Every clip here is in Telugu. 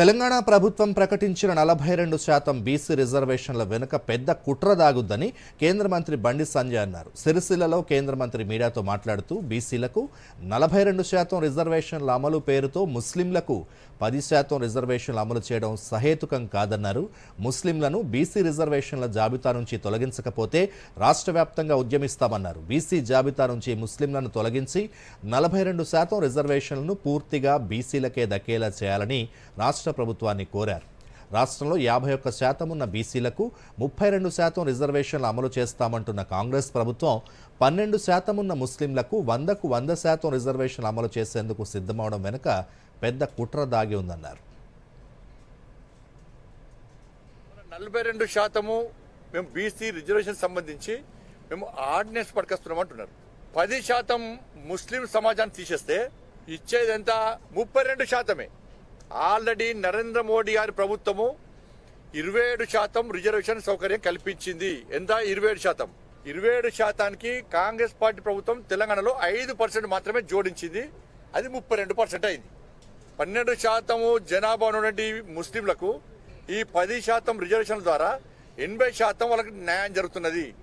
తెలంగాణ ప్రభుత్వం ప్రకటించిన నలభై రెండు శాతం బీసీ రిజర్వేషన్ల వెనుక పెద్ద కుట్ర దాగుద్దని కేంద్ర మంత్రి బండి సంజయ్ అన్నారు. సిరిసిల్లలో కేంద్ర మంత్రి మీడియాతో మాట్లాడుతూ బీసీలకు నలభై రెండు శాతం రిజర్వేషన్ల అమలు పేరుతో ముస్లింలకు పది శాతం రిజర్వేషన్లు అమలు చేయడం సహేతుకం కాదన్నారు. ముస్లింలను బీసీ రిజర్వేషన్ల జాబితా నుంచి తొలగించకపోతే రాష్ట్ర వ్యాప్తంగా ఉద్యమిస్తామన్నారు. బీసీ జాబితా నుంచి ముస్లింలను తొలగించి నలభై రెండు శాతం రిజర్వేషన్లను పూర్తిగా బీసీలకే దక్కేలా చేయాలని రాష్ట్ర ప్రభుత్వాన్ని కోరారు. రాష్ట్రంలో యాభై ఒక్క శాతం ఉన్న బీసీలకు ముప్పై రెండు శాతం రిజర్వేషన్లు అమలు చేస్తామంటున్న కాంగ్రెస్ ప్రభుత్వం పన్నెండు శాతం ఉన్న ముస్లింలకు వందకు వంద శాతం రిజర్వేషన్లు అమలు చేసేందుకు సిద్ధమవడం వెనుక పెద్ద కుట్ర దాగి ఉందన్నారు. నలభై రెండు శాతము మేము బీసీ రిజర్వేషన్ సంబంధించి మేము ఆర్డినెన్స్ పట్టుకొస్తున్నాం అంటున్నారు. పది శాతం ముస్లిం సమాజాన్ని తీసేస్తే ఇచ్చేది ఎంత? ముప్పై రెండు శాతమే. ఆల్రెడీ నరేంద్ర మోడీ గారి ప్రభుత్వము ఇరవై ఏడు శాతం రిజర్వేషన్ సౌకర్యం కల్పించింది. ఎంత? ఇరవై ఏడు శాతం. ఇరవై ఏడు శాతానికి కాంగ్రెస్ పార్టీ ప్రభుత్వం తెలంగాణలో ఐదు పర్సెంట్ మాత్రమే జోడించింది. అది ముప్పై రెండు పర్సెంట్ అయింది. పన్నెండు శాతము జనాభా ఉన్నటువంటి ముస్లింలకు ఈ పది శాతం రిజర్వేషన్ల ద్వారా ఎనభై శాతం వాళ్ళకి న్యాయం జరుగుతున్నది.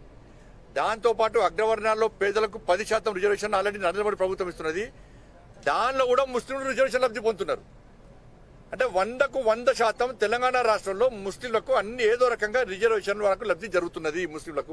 దాంతోపాటు అగ్రవర్ణాల్లో పేదలకు పది శాతం రిజర్వేషన్ ఆల్రెడీ నరేంద్ర మోడీ ప్రభుత్వం ఇస్తున్నది. దానిలో కూడా ముస్లింలు రిజర్వేషన్ లబ్ధి పొందుతున్నారు. అంటే వందకు వంద శాతం తెలంగాణ రాష్ట్రంలో ముస్లింలకు అన్ని ఏదో రకంగా రిజర్వేషన్ వరకు లబ్ధి జరుగుతున్నది ముస్లింలకు.